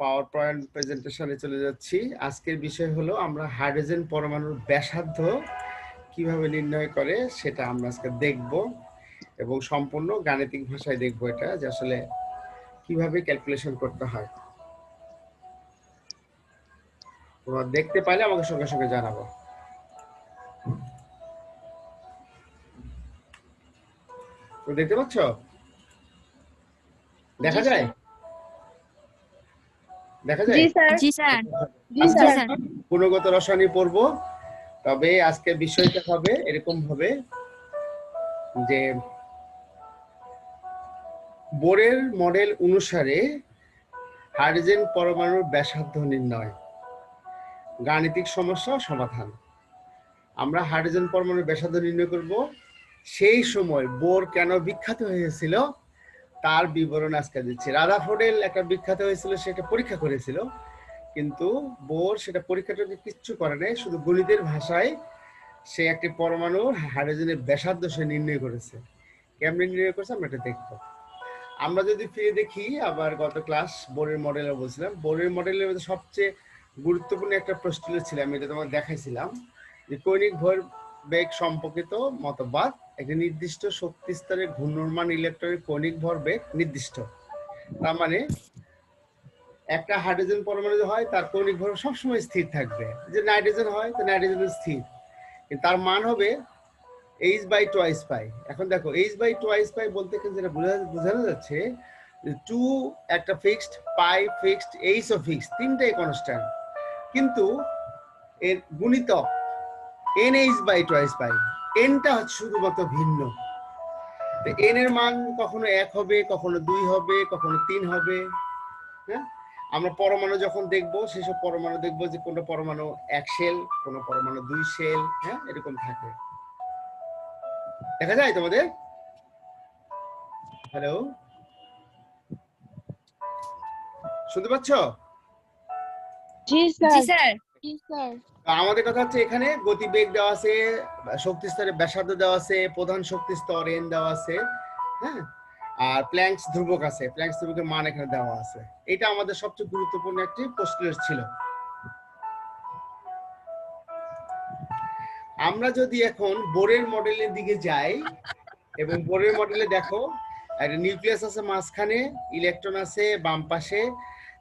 Power point প্রেজেন্টেশনে চলে যাচ্ছি। আজকের বিষয় হলো আমরা হাইড্রোজেন পরমাণুর ব্যাসার্ধ কীভাবে নির্ণয় করে সেটা আমরা আজকে দেখব এবং সম্পূর্ণ গাণিতিক ভাষায় দেখব এটা যে আসলে কীভাবে ক্যালকুলেশন করতে হয়। তোমরা দেখতে পাইলে আমাকে সঙ্গে সঙ্গে জানাব। দেখতে পাচ্ছ? দেখা যায়? দেখা যায়? জি স্যার। জি স্যার। জি জি স্যার। স্যার। গুণগত রসায়নে পড়ব তবে আজকে বিষয়টা হবে এরকম হবে যে বোরের মডেল অনুসারে হাইড্রোজেন পরমাণুর ব্যাসার্ধ নির্ণয় গাণিতিক সমস্যা সমাধান। আমরা হাইড্রোজেন পরমাণুর ব্যাসার্ধ নির্ণয় করব। সেই সময় বোর কেন বিখ্যাত হয়েছিল? তার বিবরণ আজকে দিচ্ছি। রাদাফোর্ডেল একটা বিখ্যাত হয়েছিল সেটা পরীক্ষা করেছিল। কিন্তু বোর সেটা পরীক্ষাটাকে কিচ্ছু করে নাই, শুধু গণিতের ভাষায় সে একটি পরমাণু হাইড্রোজেনের ব্যাসার্ধ সে নির্ণয় করেছে। কেমনে নির্ণয় করেছে আমরা এটা দেখব। আমরা যদি ফিরে দেখি, আবার গত ক্লাস বোরের মডেলে বলছিলাম, বোরের মডেলের মধ্যে সবচেয়ে গুরুত্বপূর্ণ একটা প্রশ্ন ছিল, আমি এটা তোমাকে দেখাইছিলাম। যে কৈনিক ভর বেগ সম্পর্কিত মতবাদ, একটি নির্দিষ্ট শক্তি স্তরে ঘূর্ণমান ইলেকট্রনের কৌণিক ভর বেগ নির্দিষ্ট। তার মানে একটা হাইড্রোজেন পরমাণু হয়, তার কৌণিক ভর সবসময় স্থির থাকবে। যে নাইট্রোজেন হয়, তো নাইট্রোজেন স্থির। তার মান হবে এইচ বাই টোয়াইস পাই এখন দেখো এইচ বাই টোয়াইস পাই বলতে কিন্তু যেটা বোঝা- বোঝানো যাচ্ছে টু একটা ফিক্সড পাই ফিক্সড এইচ ও ফিক্সড তিনটাই কনস্ট্যান্ট কিন্তু এর গুণিতক n h by twice pi এনটা হচ্ছে শুধুমাত্র ভিন্ন। এন এর মান কখনো এক হবে কখনো দুই হবে কখনো তিন হবে হ্যাঁ? আমরা পরমাণু যখন দেখব সেসব পরমাণু দেখব যে কোনটা পরমাণু এক সেল কোন পরমাণু দুই সেল হ্যাঁ? এরকম থাকে। দেখা যায় তোমাদের? হ্যালো শুনতে পাচ্ছ? জি স্যার। আমাদের কথা হচ্ছে এখানে গতিবেগ দেওয়া আছে, শক্তি স্তরে ব্যাসার্ধ দেওয়া আছে, প্রধান শক্তি স্তর এন দেওয়া আছে হ্যাঁ? আর প্ল্যাঙ্কস ধ্রুবক আছে প্ল্যাঙ্কস ধ্রুবকের মান এখানে দেওয়া আছে। এটা আমাদের সবচেয়ে গুরুত্বপূর্ণ একটি পোস্টুলেট ছিল। আমরা যদি এখন বোরের মডেলের দিকে যাই, এবং বোরের মডেলে দেখো, একটা নিউক্লিয়াস আছে মাঝখানে, ইলেকট্রন আছে বাম পাশে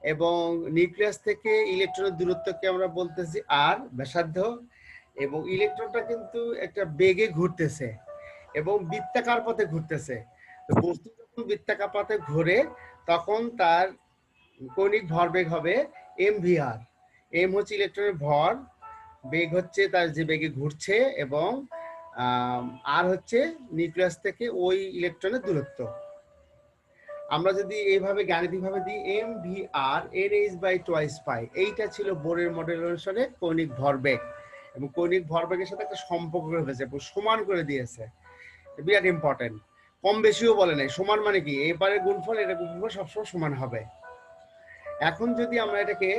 এবং নিউক্লিয়াস থেকে ইলেকট্রনের দূরত্বকে আমরা বলতেছি আর ব্যাসার্ধ, এবং ইলেকট্রনটা কিন্তু একটা বেগে ঘুরতেছে এবং বৃত্তাকার পথে ঘুরতেছে। বস্তু যখন বৃত্তাকার পথে ঘুরে, তখন তার কৌণিক ভরবেগ হবে এম ভিআর এম হচ্ছে ইলেকট্রনের ভর, বেগ হচ্ছে তার যে বেগে ঘুরছে এবং আর হচ্ছে নিউক্লিয়াস থেকে ওই ইলেকট্রনের দূরত্ব। আমরা যদি এইভাবে গাণিতিকভাবে দিই m v r n h by twice pi এইটা ছিল বোরের মডেল অনুসারে কৌণিক ভরবেগ। এবং কৌণিক ভরবেগের সাথে একটা সম্পর্ক এবং সমান করে দিয়েছে। বিরাট ইম্পর্টেন্ট কম বেশিও বলে নাই। সমান মানে কি? এবারে গুণফল, এটা গুণফল সবসময় সমান হবে। এখন যদি আমরা এটাকে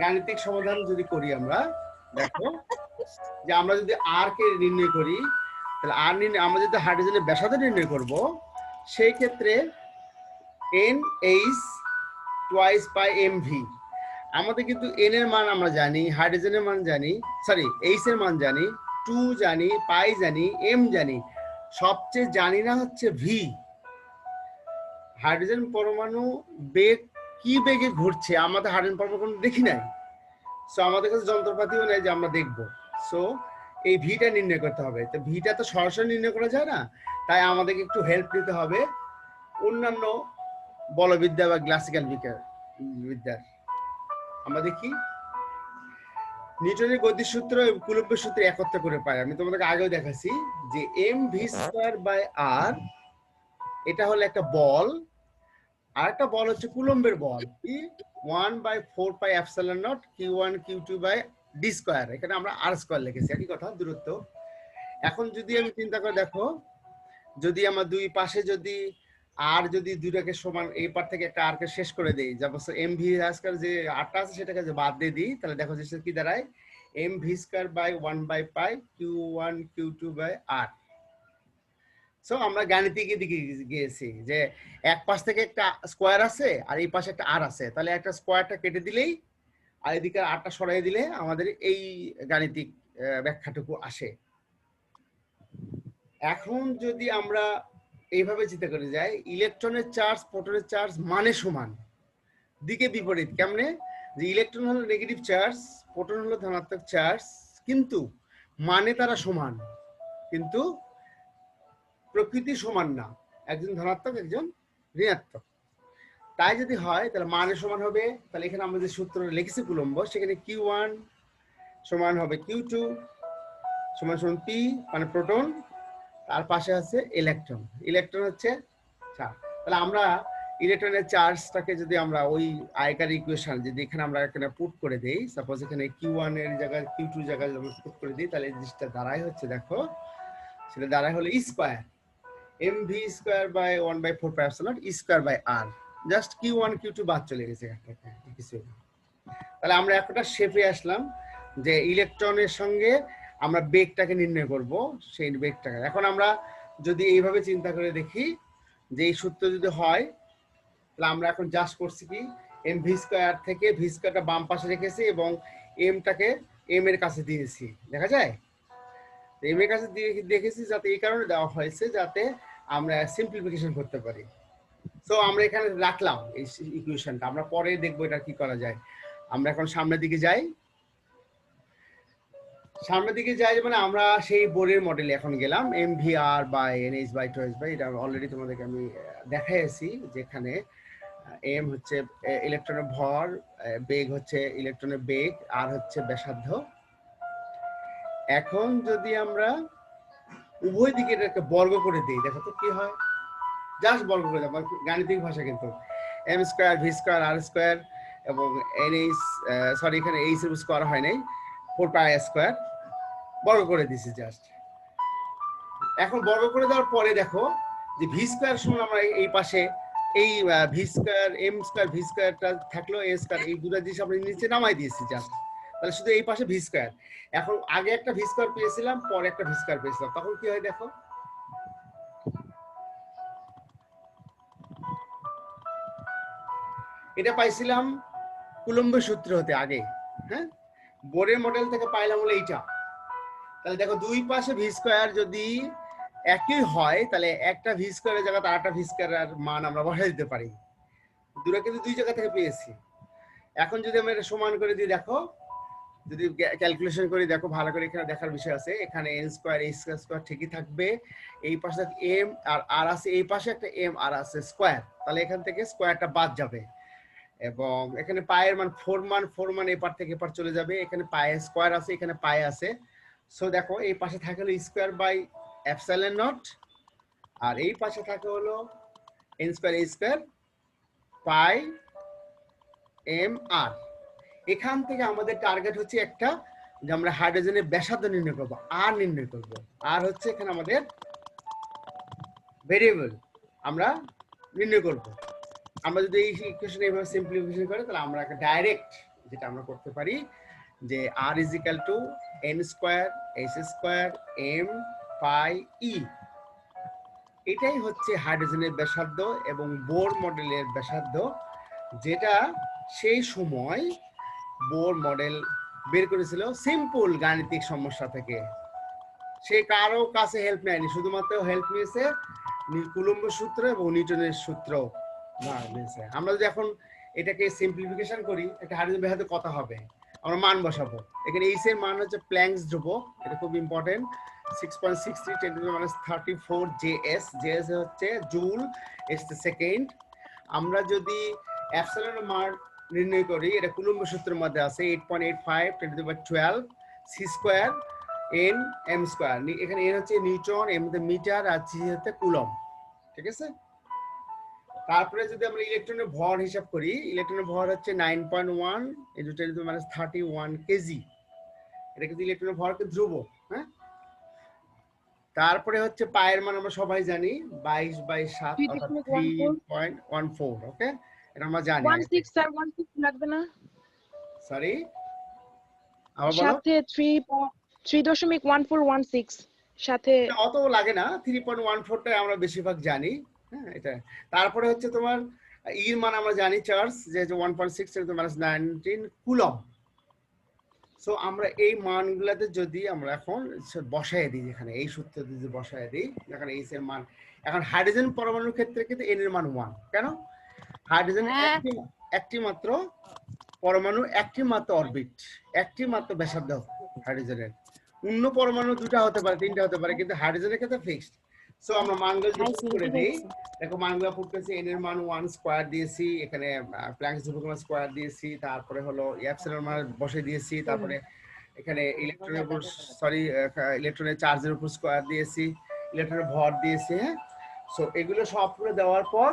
গাণিতিক সমাধান যদি করি আমরা, দেখো, যে আমরা যদি আর কে নির্ণয় করি, তাহলে আর নির্ণয় আমরা যদি হাইড্রোজেনের ব্যাসার্ধ নির্ণয় করব সেই ক্ষেত্রে n h twice by m v আমাদের কিন্তু এন এর মান আমরা জানি হাইড্রোজেনের মান জানি সরি এইচ এর মান জানি টু জানি পাই জানি এম জানি। সবচেয়ে জানি না হচ্ছে ভি হাইড্রোজেন পরমাণু বেগ কি বেগে ঘুরছে? আমাদের হাইড্রোজেন পরমাণু দেখি নাই। সো আমাদের কাছে যন্ত্রপাতিও নেই যে আমরা দেখব। সো এই ভিটা নির্ণয় করতে হবে। তো ভিটা তো সরাসরি নির্ণয় করা যায় না। তাই আমাদেরকে একটু হেল্প নিতে হবে। অন্যান্য বলবিদ্যা বা ক্লাসিক্যাল বিদ্যার। আমরা দেখি। নিউটনের গতিসূত্র এবং কুলম্বের সূত্র একত্র করে পাই। আমি তোমাদেরকে আগেও দেখাচ্ছি যে m v square by r এটা হলো একটা বল। আর একটা বল হচ্ছে কুলম্বের বল। কি one by four pi epsilon naught q one q two by d square এখানে আমরা আর স্কোয়ার লিখেছি, একই কথা, দূরত্ব। এখন যদি আমি চিন্তা করে দেখো, যদি আমার দুই পাশে যদি আর যদি দুইটাকে সমান, এই পার থেকে একটা আর কে শেষ করে দেই, যেমন এম ভি স্কয়ার যে আরটা আছে সেটাকে যে বাদ দিয়ে দিই, তাহলে দেখো যে কি দাঁড়ায়? M v square by one by pi q one q two by r so আমরা গাণিতিকের দিকে গিয়েছি যে এক পাশ থেকে একটা স্কোয়ার আছে, আর এই পাশে একটা আর আছে। তাহলে একটা স্কোয়ারটা কেটে দিলেই আর এদিকে আরটা সরাই দিলে আমাদের এই গাণিতিক ব্যাখ্যাটুকু আসে। এখন যদি আমরা এইভাবে চিন্তা করে যাই, ইলেকট্রনের চার্জ, প্রোটনের চার্জ মানে সমান। দিকে বিপরীত, কেমনে? যে ইলেকট্রন হলো নেগেটিভ চার্জ প্রোটন হলো ধনাত্মক চার্জ কিন্তু মানে তারা সমান। কিন্তু প্রকৃতি সমান না। একজন ধনাত্মক, একজন ঋণাত্মক। তাই যদি হয়, তাহলে মানে সমান হবে। তাহলে এখানে আমরা যে সূত্র লিখেছি কুলম্ব, সেখানে কিউ ওয়ান সমান হবে কিউ টু সমান সমান পি মানে প্রোটন। তার পাশে আছে ইলেকট্রন। ইলেকট্রন হচ্ছে চার্জ। তাহলে আমরা ইলেকট্রনের চার্জটাকে যদি আমরা ওই আয়কার ইকুয়েশন যদি এখানে আমরা এখানে পুট করে দেই সাপোজ এখানে কিউ ওয়ানের জায়গায় কিউ টু জায়গায় আমরা পুট করে দিই, তাহলে জিনিসটা দাঁড়াই হচ্ছে, দেখো। সেটা দাঁড়ায় হলো square m v square by one by four pi square by r just q one q two বাদ চলে গেছে কিছু তাহলে আমরা একটা শেপে আসলাম যে ইলেকট্রনের সঙ্গে আমরা বেগটাকে নির্ণয় করব, সেই বেগটাকে। এখন আমরা যদি এইভাবে চিন্তা করে দেখি যে এই সূত্র যদি হয়, তাহলে আমরা এখন জাস্ট করছি কি এম ভি স্কোয়ার থেকে ভি স্কোয়ারটা বাম পাশে রেখেছি এবং এমটাকে এম এর কাছে দিয়েছি। দেখা যায়? এম এর কাছে দিয়ে দেখেছি যাতে এই কারণে দেওয়া হয়েছে যাতে আমরা সিম্পলিফিকেশন করতে পারি। তো আমরা এখানে রাখলাম এই ইকুয়েশনটা আমরা পরে দেখব এটা কি করা যায়। আমরা এখন সামনের দিকে যাই। সামনের দিকে যাই মানে আমরা সেই বোর্ডের মডেলে এখন গেলাম। M v r by n h by twice by এটা অলরেডি তোমাদেরকে আমি দেখাইছি যেখানে এম হচ্ছে ইলেকট্রনের ভর বেগ হচ্ছে ইলেকট্রনের বেগ, আর হচ্ছে ব্যাসার্ধ। এখন যদি আমরা উভয় দিকে এটাকে বর্গ করে দিই, দেখো তো কি হয়? জাস্ট বর্গ করে দেবো গাণিতিক ভাষা কিন্তু m square v square r square এবং এন এইচ সরি এখানে এইচ এর স্কোয়ার হয় নাই। ফোর পাই স্কোয়ার বর্গ করে দিছি জাস্ট এখন বর্গ করে দেওয়ার পরে দেখো যে ভি স্কোয়ার সমান আমরা এই পাশে এই v square m square v স্কোয়ারটা থাকল এ স্কোয়ার এই দুটো জিনিস আমরা নিচে নামাই দিয়েছি জাস্ট তাহলে শুধু এই পাশে ভি স্কোয়ার এখন আগে একটা ভি স্কোয়ার পেয়েছিলাম, পরে একটা ভি স্কোয়ার পেয়েছিলাম। তখন কি হয় দেখো? এটা পাইছিলাম কুলম্ব সূত্র হতে আগে হ্যাঁ? বোর্ডের মডেল থেকে পাইলাম হলো এইটা। তাহলে দেখো দুই পাশে ভি স্কোয়ার যদি একই হয়, তাহলে একটা ভি স্কোয়ারের জায়গাতে আরেকটা ভি স্কোয়ারের মান আমরা বসাই দিতে পারি। দুটো কিন্তু দুই জায়গা থেকে পেয়েছি। এখন যদি আমরা এটা সমান করে দিই, দেখো, যদি ক্যালকুলেশন করি, দেখো, ভালো করে এখানে দেখার বিষয় আছে। এখানে এন স্কোয়ার এই স্কোয়ার স্কোয়ার ঠিকই থাকবে। এই পাশে এম আর আর আছে, এই পাশে একটা এম আর আছে স্কোয়ার তাহলে এখান থেকে স্কোয়ারটা বাদ যাবে। এবং এখানে পায়ের মান, ফোর মান ফোর মান এপার থেকে এপার চলে যাবে। এখানে পায়ে স্কোয়ার আছে, এখানে পায়ে আছে। সো দেখো, এই পাশে থাকে হলো স্কোয়ার বাই এপসাইলন নট আর এই পাশে থাকে হলো n square a square pi m আর এখান থেকে আমাদের টার্গেট হচ্ছে একটা যে আমরা হাইড্রোজেনের ব্যাসার্ধ নির্ণয় করব আর নির্ণয় করব। আর হচ্ছে এখানে আমাদের ভেরিয়েবল আমরা নির্ণয় করব। আমরা যদি এই ইকুয়েশন এইভাবে সিম্পলিফিকেশন করি, তাহলে আমরা একটা ডাইরেক্ট যেটা আমরা করতে পারি, যে r is equal to n square s square m pi e এটাই হচ্ছে হাইড্রোজেনের ব্যাসার্ধ এবং বোর মডেলের ব্যাসার্ধ, যেটা সেই সময় বোর মডেল বের করেছিল সিম্পল গাণিতিক সমস্যা থেকে। সে কারও কাছে হেল্প নেয়নি, শুধুমাত্র হেল্প নিয়েছে কুলম্ব সূত্র এবং নিউটনের সূত্র। না আমরা যদি এখন এটাকে সিম্পলিফিকেশন করি, একটা হাইড্রোজেন ব্যাসার্ধ কত হবে। আমরা মান বসাবো। এখানে এইচ এর মান হচ্ছে প্ল্যাঙ্কস ধ্রুবক এটা খুব important six point six three ten minus thirty four j s j s হচ্ছে জুল দ্য সেকেন্ড আমরা যদি অ্যাপসাইলনের মান নির্ণয় করি, এটা কুলম্ব সূত্রের মধ্যে আছে eight point eight five ten to twelve c square n m square এখানে এন হচ্ছে নিউটন এম হচ্ছে মিটার, আর সি হচ্ছে কুলম ঠিক আছে? তারপরে যদি আমরা ইলেকট্রনের ভর হিসাব করি ইলেকট্রনের ভর হচ্ছে nine point one into ten minus thirty one KG এটা কিন্তু ইলেকট্রনের ভর কিন্তু ধ্রুব হ্যাঁ? তারপরে হচ্ছে পায়ের মান আমরা সবাই জানি বাইশ বাই সাত three point one four okay এটা আমরা জানি one six sir one six লাগবে না? সরি আবার বলো। সাথে থ্রি থ্রি দশমিক ওয়ান ফোর ওয়ান সিক্স সাথে অত লাগে না থ্রি পয়েন্ট ওয়ান ফোরটাই আমরা বেশিরভাগ জানি। হ্যাঁ এটা। তারপরে হচ্ছে তোমার ইর মান আমরা জানি চার্জ যে one point six minus nineteen coulomb so আমরা এই মানগুলোতে যদি আমরা এখন বসায় দিই এখানে এই সূত্র যদি বসায় দিই এখানে এইচ এর মান এখন হাইড্রোজেন পরমাণুর ক্ষেত্রে কিন্তু এন এর মান ওয়ান কেন? হাইড্রোজেন হ্যাঁ। একটি মাত্র পরমাণু একটি মাত্র অরবিট একটি মাত্র ব্যাসার্ধ যদি অন্য পরমাণু দুটা হতে পারে তিনটা হতে পারে কিন্তু হাইড্রোজেনের ক্ষেত্রে ফিক্সড সো আমরা মানগুলো put করে দিই। দেখো মানগুলো পুট করেছি এন এর মান ওয়ান স্কোয়ার দিয়েছি এখানে প্ল্যাঙ্ক ধ্রুবক স্কোয়ার দিয়েছি তারপরে হলো এপসিলন মান বসে দিয়েছি তারপরে এখানে ইলেকট্রনের উপর সরি ইলেকট্রনের চার্জের উপর স্কোয়ার দিয়েছি ইলেকট্রনের ভর দিয়েছি হ্যাঁ? সো এগুলো সব করে দেওয়ার পর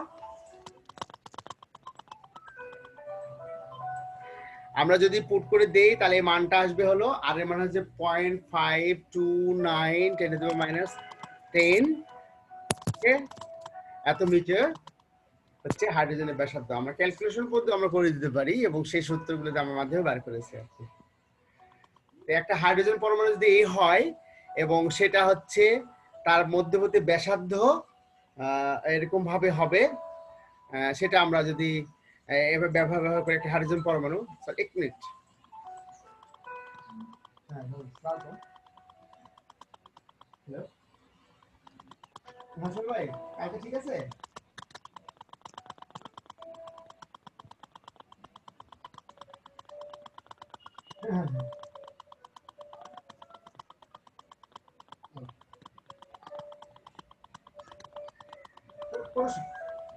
আমরা যদি পুট করে দেই তাহলে এই মানটা আসবে হলো আর এর মান হচ্ছে point five two nine ten minus ten এত মিটার হচ্ছে হাইড্রোজেনের ব্যাসার্ধ। আমরা ক্যালকুলেশন পদ্ধতি আমরা করে দিতে পারি এবং সেই সূত্রগুলো আমার মাধ্যমে বার করেছি আর কি। একটা হাইড্রোজেন পরমাণু যদি এই হয় এবং সেটা হচ্ছে তার মধ্যবর্তী ব্যাসার্ধ এরকম ভাবে হবে সেটা আমরা যদি এভাবে ব্যবহার ব্যবহার করে একটা হাইড্রোজেন পরমাণু এক মিনিট। হ্যালো হাসন ভাই কালকে ঠিক আছে?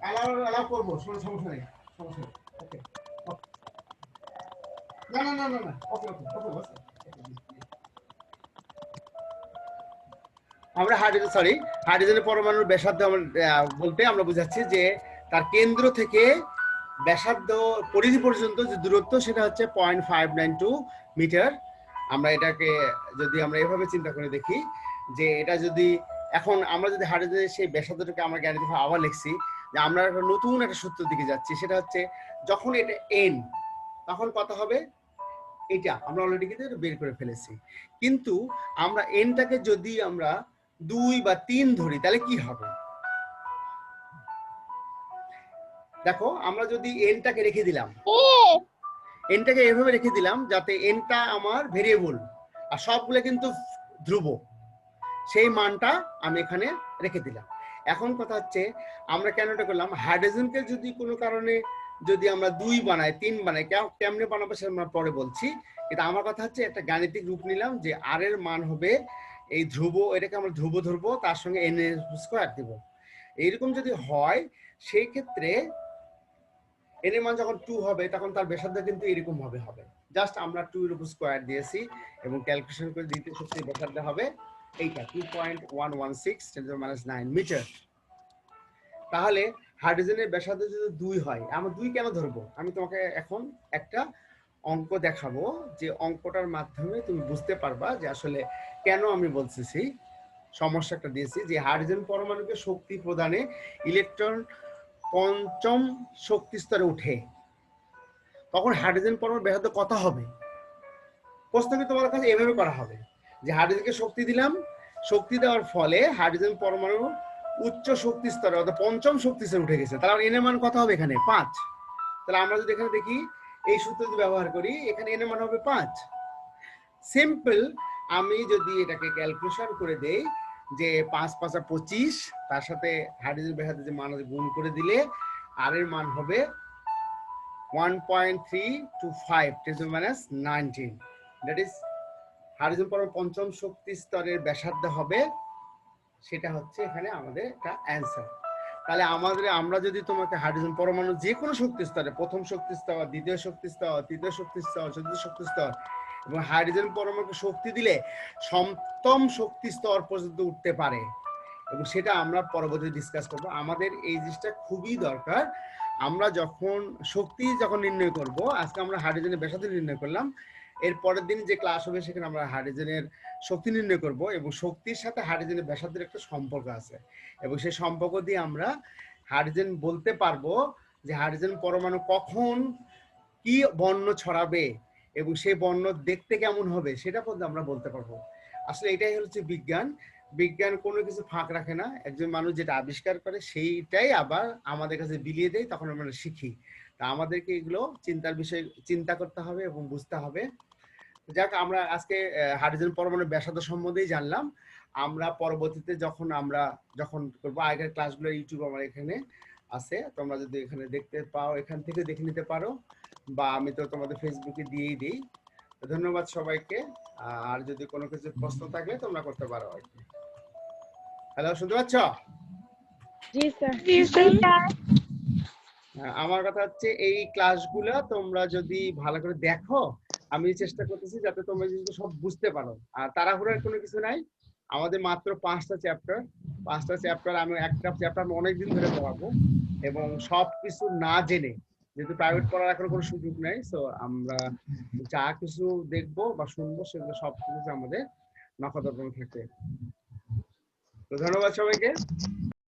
অ্যালাউ অ্যালাউ সমস্যা নেই সমস্যা নেই না না না না না ওকে ওকে ওকে আমরা হাইড্রোজেন সরি হাইড্রোজেনের পরমাণুর ব্যাসার্ধ বলতে আমরা বুঝাচ্ছি যে তার কেন্দ্র থেকে ব্যাসার্ধ পরিধি পর্যন্ত যে দূরত্ব সেটা হচ্ছে point five nine two metre আমরা এটাকে যদি আমরা এভাবে চিন্তা করে দেখি যে এটা যদি এখন আমরা যদি হাইড্রোজেনের সেই ব্যাসার্ধটাকে আমরা জ্ঞানীভাবে আবার লিখছি যে আমরা একটা নতুন একটা সূত্রের দিকে যাচ্ছি, সেটা হচ্ছে যখন এটা এন তখন কত হবে? এটা। আমরা অলরেডি কিন্তু বের করে ফেলেছি। কিন্তু আমরা এনটাকে যদি আমরা দুই বা তিন ধরি তাহলে কি হবে? দেখো আমরা যদি এনটাকে রেখে দিলাম। এনটাকে এভাবে রেখে দিলাম যাতে এনটা আমার ভেরিয়েবল আর সবগুলো কিন্তু ধ্রুব। সেই মানটা আমি এখানে রেখে দিলাম। এখন কথা হচ্ছে আমরা কেন এটা করলাম? হাইড্রোজেনকে যদি কোনো কারণে যদি আমরা দুই বানাই তিন বানাই কেম- কেমনে বানাবো সেটা আমরা পরে বলছি। কিন্তু আমার কথা হচ্ছে একটা গাণিতিক রূপ নিলাম যে আর এর মান হবে এই ধ্রুব, এটাকে আমরা ধ্রুব ধরবো, তার সঙ্গে এন স্কোয়ার দিব। এইরকম যদি হয়, সেই ক্ষেত্রে এন এর মান যখন টু হবে, তখন তার ব্যাসার্ধ কিন্তু এরকম ভাবে হবে। জাস্ট আমরা টু এর উপর স্কোয়ার দিয়েছি এবং ক্যালকুলেশন করে দ্বিতীয় শক্তির ব্যাসার্ধ হবে এইটা two point one one six minus nine metre তাহলে হাইড্রোজেনের ব্যাসার্ধ যদি দুই হয়, আমরা দুই কেন ধরবো? আমি তোমাকে এখন একটা অঙ্ক দেখাবো যে অঙ্কটার মাধ্যমে তুমি বুঝতে পারবা যে আসলে কেন আমি বলতেছি। সমস্যাটা দিয়েছি যে হাইড্রোজেন পরমাণুকে শক্তি প্রদানে ইলেকট্রন পঞ্চম শক্তি স্তরে উঠে তখন হাইড্রোজেন পরমাণু ব্যাহত কত হবে? প্রশ্নকে তোমার কাছে এভাবে করা হবে যে হাইড্রোজেনকে শক্তি দিলাম, শক্তি দেওয়ার ফলে হাইড্রোজেন পরমাণু উচ্চ শক্তি স্তরে অর্থাৎ পঞ্চম শক্তি স্তরে উঠে গেছে। তাহলে এন এর মান কত হবে এখানে? পাঁচ। তাহলে আমরা যদি এখানে দেখি এই সূত্র যদি ব্যবহার করি, এখানে এর মান হবে পাঁচ। সিম্পল আমি যদি এটাকে ক্যালকুলেশন করে দেই যে পাঁচ পাঁচা পঁচিশ, তার সাথে হাইড্রোজেন ব্যাসার্ধ যে মান গুণ করে দিলে আর এর মান হবে one point three two five ten minus nineteen that is hydrogen পরমাণু পঞ্চম শক্তি স্তরের ব্যাসার্ধ হবে, সেটা হচ্ছে এখানে আমাদের একটা অ্যান্সার তাহলে আমাদের, আমরা যদি তোমাকে হাইড্রোজেন পরমাণু যে কোনো শক্তি স্তরে, প্রথম শক্তি স্তর, দ্বিতীয় শক্তি স্তর, তৃতীয় শক্তি স্তর, চতুর্থ শক্তি স্তর, এবং হাইড্রোজেন পরমাণুকে শক্তি দিলে সপ্তম শক্তি স্তর পর্যন্ত উঠতে পারে। এবং সেটা আমরা পরবর্তী ডিসকাস করব। আমাদের এই জিনিসটা খুবই দরকার। আমরা যখন শক্তি যখন নির্ণয় করব, আজকে আমরা হাইড্রোজেনের ব্যাসার্ধ নির্ণয় করলাম এর পরের দিন যে ক্লাস হবে, সেখানে আমরা হাইড্রোজেনের শক্তি নির্ণয় করব এবং শক্তির সাথে হাইড্রোজেনের ব্যাসার্ধের একটা সম্পর্ক আছে। এবং সেই সম্পর্ক দিয়ে আমরা হাইড্রোজেন বলতে পারব যে হাইড্রোজেন পরমাণু কখন কি বর্ণ ছড়াবে এবং সেই বর্ণ দেখতে কেমন হবে, সেটা পর্যন্ত আমরা বলতে পারব। আসলে এটাই হচ্ছে বিজ্ঞান। বিজ্ঞান কোনো কিছু ফাঁক রাখে না। একজন মানুষ যেটা আবিষ্কার করে, সেইটাই আবার আমাদের কাছে বিলিয়ে দেয়, তখন আমরা শিখি। তা আমাদেরকে এগুলো চিন্তার বিষয় চিন্তা করতে হবে এবং বুঝতে হবে। যাক আমরা আজকে হাইড্রোজেন পরমাণু ব্যাসার্ধ সম্বন্ধেই জানলাম। আমরা পরবর্তীতে যখন আমরা যখন করব আগের ক্লাসগুলো ইউটিউব আমার এখানে আছে। তোমরা যদি এখানে দেখতে পাও এখান থেকে দেখে নিতে পারো বা আমি তো তোমাদের ফেসবুকে দিয়েই দিই। ধন্যবাদ সবাইকে। আর যদি কোনো কিছু প্রশ্ন থাকলে তোমরা করতে পারো আর কি। হ্যালো শুনতে পাচ্ছ? হ্যাঁ, আমার কথা হচ্ছে এই ক্লাসগুলো তোমরা যদি ভালো করে দেখো আমি চেষ্টা করতেছি যাতে তোমরা জিনিসগুলো সব বুঝতে পারো। আর তাড়াহুড়ার কোনো কিছু নাই। আমাদের মাত্র পাঁচটা চ্যাপ্টার পাঁচটা চ্যাপ্টার আমি একটা চ্যাপ্টার আমি অনেকদিন ধরে পড়াবো। এবং সব কিছু না জেনে, যেহেতু প্রাইভেট পড়ার এখন কোনো সুযোগ নেই সো আমরা যা কিছু দেখব বা শুনব সেগুলো সব কিছু আমাদের নখদর্পণ থাকে তো ধন্যবাদ সবাইকে।